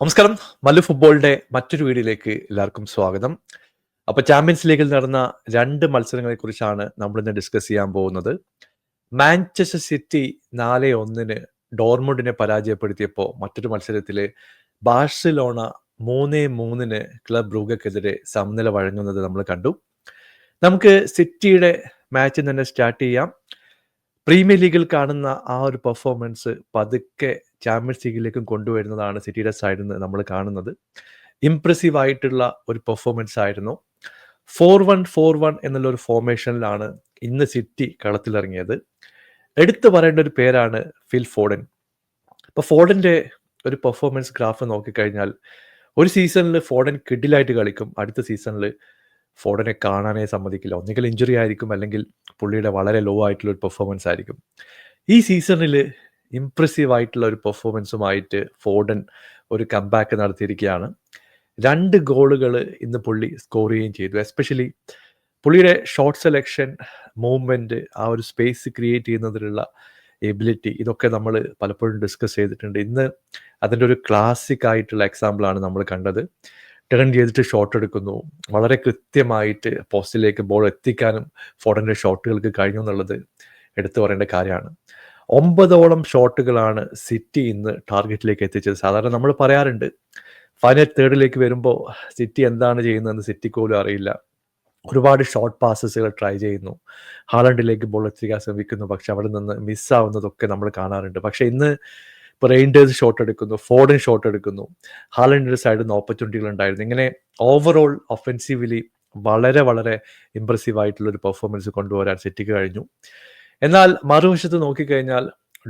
നമസ്കാരം. മല്ലു ഫുട്ബോളിന്റെ മറ്റൊരു വീഡിയോയിലേക്ക് എല്ലാവർക്കും സ്വാഗതം. അപ്പൊ ചാമ്പ്യൻസ് ലീഗിൽ നടന്ന രണ്ട് മത്സരങ്ങളെ കുറിച്ചാണ് നമ്മൾ ഇന്ന് ഡിസ്കസ് ചെയ്യാൻ പോകുന്നത്. മാഞ്ചസ്റ്റർ സിറ്റി നാല് ഒന്നിന് ഡോർമുഡിനെ പരാജയപ്പെടുത്തിയപ്പോൾ മറ്റൊരു മത്സരത്തിൽ ബാഴ്സലോണ മൂന്ന് മൂന്നിന് ക്ലബ് ബ്രൂഗക്കെതിരെ സമനില വഴങ്ങുന്നത് നമ്മൾ കണ്ടു. നമുക്ക് സിറ്റിയുടെ മാച്ചിൽ തന്നെ സ്റ്റാർട്ട് ചെയ്യാം. പ്രീമിയർ ലീഗിൽ കാണുന്ന ആ ഒരു പെർഫോമൻസ് പതുക്കെ ചാമ്പ്യൻസ് ലീഗിലേക്കും കൊണ്ടുവരുന്നതാണ് സിറ്റിയുടെ സൈഡിൽ നിന്ന് നമ്മൾ കാണുന്നത്. ഇംപ്രസീവ് ആയിട്ടുള്ള ഒരു പെർഫോമൻസ് ആയിരുന്നു. ഫോർ വൺ ഫോർ വൺ എന്നുള്ള ഒരു ഫോർമേഷനിലാണ് ഇന്ന് സിറ്റി കളത്തിലിറങ്ങിയത്. എടുത്തു പറയേണ്ട ഒരു പേരാണ് ഫിൽ ഫോഡൻ. ഇപ്പൊ ഫോഡന്റെ ഒരു പെർഫോമൻസ് ഗ്രാഫ് നോക്കിക്കഴിഞ്ഞാൽ ഒരു സീസണിൽ ഫോഡൻ കിഡിലായിട്ട് കളിക്കും. അടുത്ത സീസണിൽ ഫോഡനെ കാണാനേ സമ്മതിക്കില്ല. ഒന്നുകിൽ ഇഞ്ചുറി ആയിരിക്കും അല്ലെങ്കിൽ പുള്ളിയുടെ വളരെ ലോ ആയിട്ടുള്ള ഒരു പെർഫോമൻസ് ആയിരിക്കും. ഈ സീസണിൽ ഇംപ്രസീവ് ആയിട്ടുള്ള ഒരു പെർഫോമൻസുമായിട്ട് ഫോഡൻ ഒരു കംബാക്ക് നടത്തിയിരിക്കുകയാണ്. രണ്ട് ഗോളുകൾ ഇന്ന് പുള്ളി സ്കോർ ചെയ്യുകയും ചെയ്തു. എസ്പെഷ്യലി പുള്ളിയുടെ ഷോർട്ട് സെലക്ഷൻ മൂവ്മെന്റ് ആ ഒരു സ്പേസ് ക്രിയേറ്റ് ചെയ്യുന്നതിലുള്ള എബിലിറ്റി ഇതൊക്കെ നമ്മൾ പലപ്പോഴും ഡിസ്കസ് ചെയ്തിട്ടുണ്ട്. ഇന്ന് അതിന്റെ ഒരു ക്ലാസിക് ആയിട്ടുള്ള എക്സാമ്പിളാണ് നമ്മൾ കണ്ടത്. ടേൺ ചെയ്തിട്ട് ഷോട്ട് എടുക്കുന്നു. വളരെ കൃത്യമായിട്ട് പോസ്റ്റിലേക്ക് ബോൾ എത്തിക്കാനും ഫോഡന്റെ ഷോട്ടുകൾക്ക് കഴിഞ്ഞു എന്നുള്ളത് എടുത്തു പറയേണ്ട കാര്യമാണ്. ഒമ്പതോളം ഷോട്ടുകളാണ് സിറ്റി ഇന്ന് ടാർഗറ്റിലേക്ക് എത്തിച്ചത്. സാധാരണ നമ്മൾ പറയാറുണ്ട് ഫൈനൽ തേർഡിലേക്ക് വരുമ്പോൾ സിറ്റി എന്താണ് ചെയ്യുന്നതെന്ന് സിറ്റി പോലും അറിയില്ല. ഒരുപാട് ഷോർട്ട് പാസസുകൾ ട്രൈ ചെയ്യുന്നു. ഹാളണ്ടിലേക്ക് ബോൾ എത്തിക്കാൻ ശ്രമിക്കുന്നു. പക്ഷെ അവിടെ നിന്ന് മിസ്സാവുന്നതൊക്കെ നമ്മൾ കാണാറുണ്ട്. പക്ഷെ ഇന്ന് ഇപ്പോൾ റെയിൻഡേഴ്സ് ഷോട്ട് എടുക്കുന്നു ഫോർഡൻ ഷോട്ട് എടുക്കുന്നു ഹാലൻഡിന്റെ സൈഡിൽ നിന്ന് ഓപ്പർച്യൂണിറ്റികൾ ഉണ്ടായിരുന്നു. ഇങ്ങനെ ഓവറോൾ ഒഫെൻസീവലി വളരെ വളരെ ഇമ്പ്രസീവ് ആയിട്ടുള്ള ഒരു പെർഫോമൻസ് കൊണ്ടുവരാൻ സിറ്റിക്ക് കഴിഞ്ഞു. എന്നാൽ മറുവശത്ത് നോക്കിക്കഴിഞ്ഞാൽ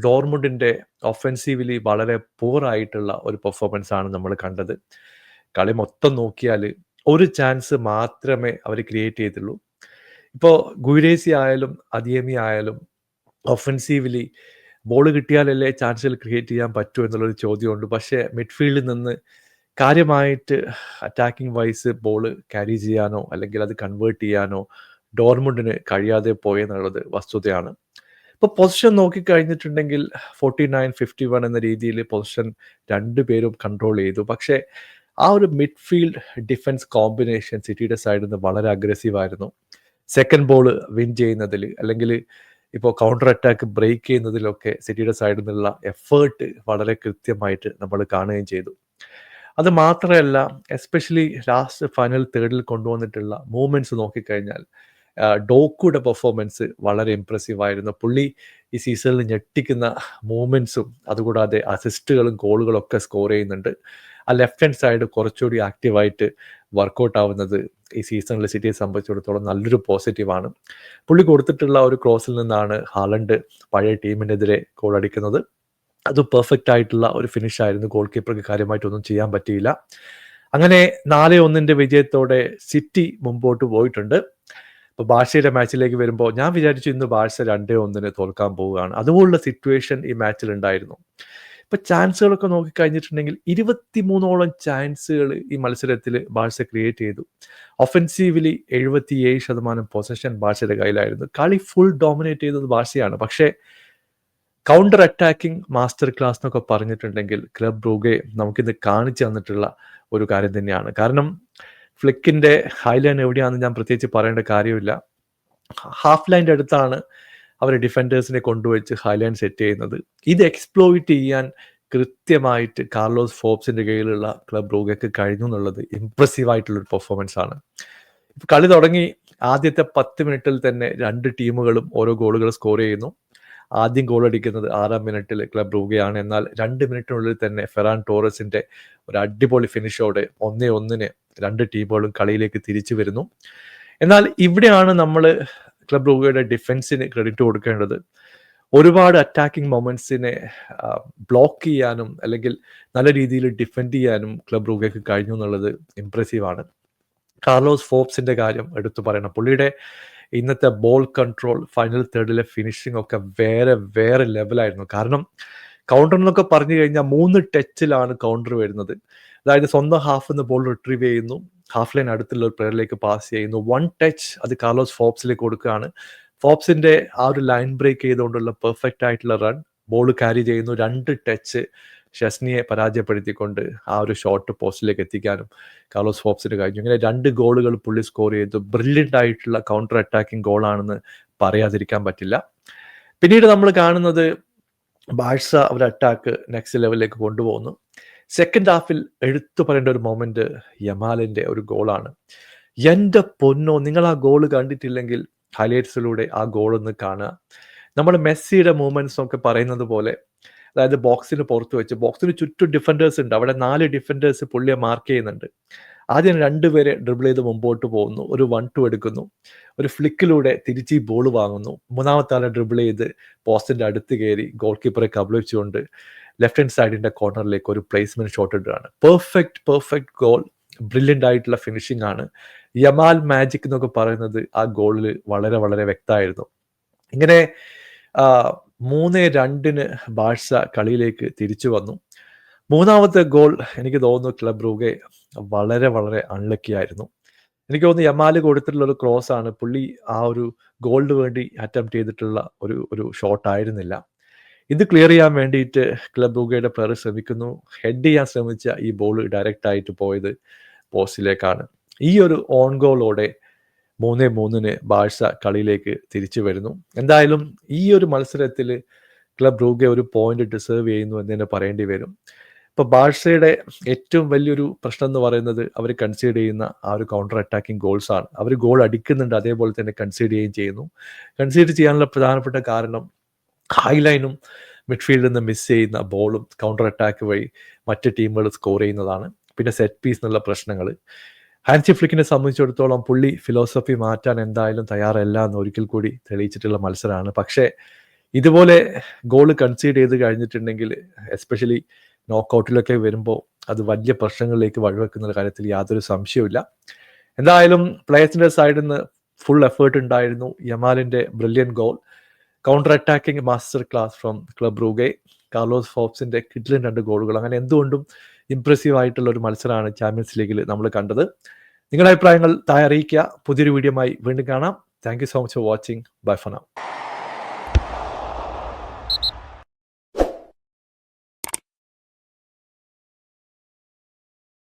ഡോർമുണ്ടിന്റെ ഒഫെൻസീവലി വളരെ പൂർ ആയിട്ടുള്ള ഒരു പെർഫോമൻസ് ആണ് നമ്മൾ കണ്ടത്. കളി മൊത്തം നോക്കിയാൽ ഒരു ചാൻസ് മാത്രമേ അവർ ക്രിയേറ്റ് ചെയ്തുള്ളൂ. ഇപ്പോൾ ഗുരേസി ആയാലും അദിയമി ആയാലും ഒഫെൻസീവ്ലി ബോൾ കിട്ടിയാലല്ലേ ചാൻസുകൾ ക്രിയേറ്റ് ചെയ്യാൻ പറ്റൂ എന്നുള്ളൊരു ചോദ്യമുണ്ട്. പക്ഷേ മിഡ്ഫീൽഡിൽ നിന്ന് കാര്യമായിട്ട് അറ്റാക്കിംഗ് വൈസ് ബോൾ ക്യാരി ചെയ്യാനോ അല്ലെങ്കിൽ അത് കൺവേർട്ട് ചെയ്യാനോ ഡോർമുണ്ടിന് കഴിയാതെ പോയെന്നുള്ളത് വസ്തുതയാണ്. ഇപ്പോൾ പൊസിഷൻ നോക്കിക്കഴിഞ്ഞിട്ടുണ്ടെങ്കിൽ ഫോർട്ടി നയൻ ഫിഫ്റ്റി വൺ എന്ന രീതിയിൽ പൊസിഷൻ രണ്ടു പേരും കൺട്രോൾ ചെയ്തു. പക്ഷേ ആ ഒരു മിഡ്ഫീൽഡ് ഡിഫൻസ് കോമ്പിനേഷൻ സിറ്റിയുടെ സൈഡിൽ നിന്ന് വളരെ അഗ്രസീവ് ആയിരുന്നു. സെക്കൻഡ് ബോൾ വിൻ ചെയ്യുന്നതിൽ അല്ലെങ്കിൽ ഇപ്പോൾ കൗണ്ടർ അറ്റാക്ക് ബ്രേക്ക് ചെയ്യുന്നതിലൊക്കെ സിറ്റിയുടെ സൈഡിൽ നിന്നുള്ള എഫേർട്ട് വളരെ കൃത്യമായിട്ട് നമ്മൾ കാണുകയും ചെയ്തു. അത് മാത്രമല്ല എസ്പെഷ്യലി ലാസ്റ്റ് ഫൈനൽ തേർഡിൽ കൊണ്ടുവന്നിട്ടുള്ള മൂവ്മെന്റ്സ് നോക്കിക്കഴിഞ്ഞാൽ ഡോക്കുയുടെ പെർഫോമൻസ് വളരെ ഇമ്പ്രസീവ് ആയിരുന്നു. പുള്ളി ഈ സീസണിൽ ഞെട്ടിക്കുന്ന മൂവ്മെന്റ്സും അതുകൂടാതെ അസിസ്റ്റുകളും ഗോളുകളും ഒക്കെ സ്കോർ ചെയ്യുന്നുണ്ട്. ആ ലെഫ്റ്റ് ഹാൻഡ് സൈഡ് കുറച്ചുകൂടി ആക്റ്റീവായിട്ട് വർക്കൗട്ട് ആവുന്നത് ഈ സീസണിൽ സിറ്റിയെ സംബന്ധിച്ചിടത്തോളം നല്ലൊരു പോസിറ്റീവാണ് പുള്ളി കൊടുത്തിട്ടുള്ള ഒരു ക്രോസിൽ നിന്നാണ് ഹാലണ്ട് പഴയ ടീമിനെതിരെ ഗോൾ അടിക്കുന്നത്. അത് പെർഫെക്റ്റ് ആയിട്ടുള്ള ഒരു ഫിനിഷ് ആയിരുന്നു. ഗോൾ കീപ്പർക്ക് കാര്യമായിട്ടൊന്നും ചെയ്യാൻ പറ്റിയില്ല. അങ്ങനെ നാല് ഒന്നിന്റെ വിജയത്തോടെ സിറ്റി മുമ്പോട്ട് പോയിട്ടുണ്ട്. ഇപ്പൊ ബാഴ്സയുടെ മാച്ചിലേക്ക് വരുമ്പോൾ ഞാൻ വിചാരിച്ചു ഇന്ന് ബാഴ്സ രണ്ടേ ഒന്നിന് തോൽക്കാൻ പോവുകയാണ്. അതുപോലുള്ള സിറ്റുവേഷൻ ഈ മാച്ചിൽ ഉണ്ടായിരുന്നു. ഇപ്പൊ ചാൻസുകളൊക്കെ നോക്കിക്കഴിഞ്ഞിട്ടുണ്ടെങ്കിൽ ഇരുപത്തിമൂന്നോളം ചാൻസുകൾ ഈ മത്സരത്തിൽ ബാഴ്സ ക്രിയേറ്റ് ചെയ്തു. ഒഫെൻസീവ്ലി എഴുപത്തിയേഴ് ശതമാനം പൊസഷൻ ബാഴ്സയുടെ കയ്യിലായിരുന്നു. കളി ഫുൾ ഡോമിനേറ്റ് ചെയ്തത് ബാഴ്സയാണ്. പക്ഷേ കൗണ്ടർ അറ്റാക്കിംഗ് മാസ്റ്റർ ക്ലാസ് എന്നൊക്കെ പറഞ്ഞിട്ടുണ്ടെങ്കിൽ ക്ലബ് ബ്രൂഗെ നമുക്കിന്ന് കാണിച്ചു തന്നിട്ടുള്ള ഒരു കാര്യം തന്നെയാണ്. കാരണം ഫ്ലിക്കിന്റെ ഹൈലൈൻ എവിടെയാണെന്ന് ഞാൻ പ്രത്യേകിച്ച് പറയേണ്ട കാര്യമില്ല. ഹാഫ് ലൈന്റെ അടുത്താണ് അവർ ഡിഫൻഡേഴ്സിനെ കൊണ്ടുവച്ച് ഹൈലാൻഡ് സെറ്റ് ചെയ്യുന്നത്. ഇത് എക്സ്പ്ലോയിറ്റ് ചെയ്യാൻ കൃത്യമായിട്ട് കാർലോസ് ഫോബ്സിന്റെ കീഴിലുള്ള ക്ലബ് ബ്രൂഗയ്ക്ക് കഴിഞ്ഞു എന്നുള്ളത് ഇംപ്രസീവ് ആയിട്ടുള്ളൊരു പെർഫോമൻസ് ആണ്. കളി തുടങ്ങി ആദ്യത്തെ പത്ത് മിനിറ്റിൽ തന്നെ രണ്ട് ടീമുകളും ഓരോ ഗോളുകൾ സ്കോർ ചെയ്യുന്നു. ആദ്യം ഗോൾ അടിക്കുന്നത് ആറാം മിനിറ്റിൽ ക്ലബ് റൂഗയാണ് എന്നാൽ രണ്ട് മിനിറ്റിനുള്ളിൽ തന്നെ ഫെറാൻ ടോറസിന്റെ ഒരു അടിപൊളി ഫിനിഷോടെ ഒന്നേ ഒന്നിന് രണ്ട് ടീമുകളും കളിയിലേക്ക് തിരിച്ചു വരുന്നു. എന്നാൽ ഇവിടെയാണ് നമ്മൾ ക്ലബ് റൂഗയുടെ ഡിഫൻസിന് ക്രെഡിറ്റ് കൊടുക്കേണ്ടത്. ഒരുപാട് അറ്റാക്കിംഗ് മൊമെന്റ്സിനെ ബ്ലോക്ക് ചെയ്യാനും അല്ലെങ്കിൽ നല്ല രീതിയിൽ ഡിഫെൻഡ് ചെയ്യാനും ക്ലബ് റൂഗയ്ക്ക് കഴിഞ്ഞു എന്നുള്ളത് ഇംപ്രസീവാണ് കാർലോസ് ഫോപ്സിന്റെ കാര്യം എടുത്തു പറയണം. പുള്ളിയുടെ ഇന്നത്തെ ബോൾ കൺട്രോൾ ഫൈനൽ തേർഡിലെ ഫിനിഷിംഗ് ഒക്കെ വേറെ വേറെ ലെവലായിരുന്നു കാരണം കൗണ്ടർ എന്നൊക്കെ പറഞ്ഞു കഴിഞ്ഞാൽ മൂന്ന് ടച്ചിലാണ് കൗണ്ടർ വരുന്നത്. അതായത് സ്വന്തം ഹാഫ് നിന്ന് ബോൾ റിട്രീവ് ചെയ്യുന്നു. ഹാഫ് ലൈൻ അടുത്തുള്ള ഒരു പ്ലെയറിലേക്ക് പാസ് ചെയ്യുന്നു. വൺ ടച്ച് അത് കാർലോസ് ഫോപ്സിലേക്ക് കൊടുക്കുകയാണ്. ഫോപ്സിന്റെ ആ ഒരു ലൈൻ ബ്രേക്ക് ചെയ്തുകൊണ്ടുള്ള പെർഫെക്റ്റ് ആയിട്ടുള്ള റൺ ബോൾ ക്യാരി ചെയ്യുന്നു. രണ്ട് ടച്ച് ഷസ്നിയെ പരാജയപ്പെടുത്തിക്കൊണ്ട് ആ ഒരു ഷോട്ട് പോസ്റ്റിലേക്ക് എത്തിക്കാനും കാർലോസ് ഫോപ്സിന് കഴിഞ്ഞു. ഇങ്ങനെ രണ്ട് ഗോളുകൾ പുള്ളി സ്കോർ ചെയ്തു. ബ്രില്യന്റ് ആയിട്ടുള്ള കൗണ്ടർ അറ്റാക്കിംഗ് ഗോളാണെന്ന് പറയാതിരിക്കാൻ പറ്റില്ല. പിന്നീട് നമ്മൾ കാണുന്നത് ബാഴ്സ ഒരു അറ്റാക്ക് നെക്സ്റ്റ് ലെവലിലേക്ക് കൊണ്ടുപോകുന്നു. സെക്കൻഡ് ഹാഫിൽ എടുത്തു പറയേണ്ട ഒരു മൊമെന്റ് യമാലിന്റെ ഒരു ഗോളാണ് എന്റെ പൊന്നോ നിങ്ങൾ ആ ഗോൾ കണ്ടിട്ടില്ലെങ്കിൽ ഹൈലൈറ്റ്സിലൂടെ ആ ഗോൾ ഒന്ന് കാണുക. നമ്മൾ മെസ്സിയുടെ മൂവ്മെന്റ്സ് ഒക്കെ പറയുന്നത് പോലെ അതായത് ബോക്സിന് പുറത്ത് വെച്ച് ബോക്സിന് ചുറ്റും ഡിഫൻഡേഴ്സ് ഉണ്ട്. അവിടെ നാല് ഡിഫൻഡേഴ്സ് പുള്ളിയെ മാർക്ക് ചെയ്യുന്നുണ്ട്. ആദ്യം രണ്ടുപേരെ ഡ്രിബിൾ ചെയ്ത് മുമ്പോട്ട് പോകുന്നു. ഒരു വൺ ടു എടുക്കുന്നു. ഒരു ഫ്ലിക്കിലൂടെ തിരിച്ച് ഈ ബോൾ വാങ്ങുന്നു. മൂന്നാമത്തെ ആളെ ഡ്രിബിൾ ചെയ്ത് പോസ്റ്റിന്റെ അടുത്ത് കയറി ഗോൾ കീപ്പറെ കബളിച്ചുകൊണ്ട് ലെഫ്റ്റ് ഹാൻഡ് സൈഡിന്റെ കോർണറിലേക്ക് ഒരു പ്ലേസ്മെന്റ് ഷോട്ട് ഇടുകയാണ്. പെർഫെക്റ്റ് പെർഫെക്റ്റ് ഗോൾ ബ്രില്യന്റ് ആയിട്ടുള്ള ഫിനിഷിംഗ് ആണ്. യമാൽ മാജിക് എന്നൊക്കെ പറയുന്നത് ആ ഗോളിൽ വളരെ വളരെ വ്യക്തമായിരുന്നു. ഇങ്ങനെ മൂന്ന് രണ്ടിന് ബാഴ്സ കളിയിലേക്ക് തിരിച്ചു വന്നു. മൂന്നാമത്തെ ഗോൾ എനിക്ക് തോന്നുന്നു ക്ലബ് റൂഗെ വളരെ വളരെ അൺലക്കി ആയിരുന്നു. എനിക്ക് തോന്നുന്നു യമാൽ കൊടുത്തിട്ടുള്ള ഒരു ക്രോസ് ആണ് പുള്ളി ആ ഒരു ഗോളിന് വേണ്ടി അറ്റംപ്റ്റ് ചെയ്തിട്ടുള്ള ഒരു ഒരു ഷോട്ട് ആയിരുന്നില്ല. ഇത് ക്ലിയർ ചെയ്യാൻ വേണ്ടിയിട്ട് ക്ലബ് ഉഗയുടെ പ്ലെയർ ശ്രമിക്കുന്നു. ഹെഡ് ചെയ്യാൻ ശ്രമിച്ച ഈ ബോൾ ഡയറക്റ്റ് ആയിട്ട് പോയത് പോസ്റ്റിലേക്കാണ്. ഈ ഒരു ഓൺ ഗോളോടെ മൂന്ന് മൂന്നിന് ബാഴ്സ കളിയിലേക്ക് തിരിച്ചു വരുന്നു. എന്തായാലും ഈ ഒരു മത്സരത്തിൽ ക്ലബ് റൂഗെ ഒരു പോയിന്റ് ഡിസേർവ് ചെയ്യുന്നു എന്ന് തന്നെ പറയേണ്ടി വരും. ഇപ്പൊ ബാഴ്സയുടെ ഏറ്റവും വലിയൊരു പ്രശ്നം എന്ന് പറയുന്നത് അവർ കൺസീഡ് ചെയ്യുന്ന ആ ഒരു കൗണ്ടർ അറ്റാക്കിംഗ് ഗോൾസ് ആണ്. അവർ ഗോൾ അടിക്കുന്നുണ്ട് അതേപോലെ തന്നെ കൺസീഡ് ചെയ്യുകയും ചെയ്യുന്നു. കൺസീഡ് ചെയ്യാനുള്ള പ്രധാനപ്പെട്ട കാരണം ഹൈലൈനും മിഡ്ഫീൽഡിൽ നിന്ന് മിസ് ചെയ്യുന്ന ബോളും കൗണ്ടർ അറ്റാക്ക് വഴി മറ്റ് ടീമുകൾ സ്കോർ ചെയ്യുന്നതാണ്. പിന്നെ സെറ്റ് പീസ് എന്നുള്ള പ്രശ്നങ്ങൾ ഹാൻസി ഫ്ലിക്കിനെ സംബന്ധിച്ചിടത്തോളം പുള്ളി ഫിലോസഫി മാറ്റാൻ എന്തായാലും തയ്യാറല്ല എന്ന് ഒരിക്കൽ കൂടി തെളിയിച്ചിട്ടുള്ള മത്സരമാണ്. പക്ഷേ ഇതുപോലെ ഗോൾ കൺസീഡ് ചെയ്ത് കഴിഞ്ഞിട്ടുണ്ടെങ്കിൽ എസ്പെഷ്യലി നോക്കൗട്ടിലൊക്കെ വരുമ്പോൾ അത് വലിയ പ്രശ്നങ്ങളിലേക്ക് വഴിവെക്കുന്ന കാര്യത്തിൽ യാതൊരു സംശയവുമില്ല. എന്തായാലും പ്ലേയേഴ്സിന്റെ സൈഡിൽ നിന്ന് ഫുൾ എഫേർട്ട് ഉണ്ടായിരുന്നു. യമാലിന്റെ brilliant goal counter attacking master class from club Brugge Carlos ഫോപ്സിന്റെ കിഡ്ലിൻ രണ്ട് ഗോളുകൾ. അങ്ങനെ എന്തുകൊണ്ടും ഇംപ്രസീവ് ആയിട്ടുള്ള ഒരു മത്സരമാണ് ചാമ്പ്യൻസ് ലീഗിൽ നമ്മൾ കണ്ടത്. നിങ്ങളുടെ അഭിപ്രായങ്ങൾ താഴെ അറിയിക്കുക. പുതിയൊരു വീഡിയോമായി വീണ്ടും കാണാം. Thank you so much for watching bye for now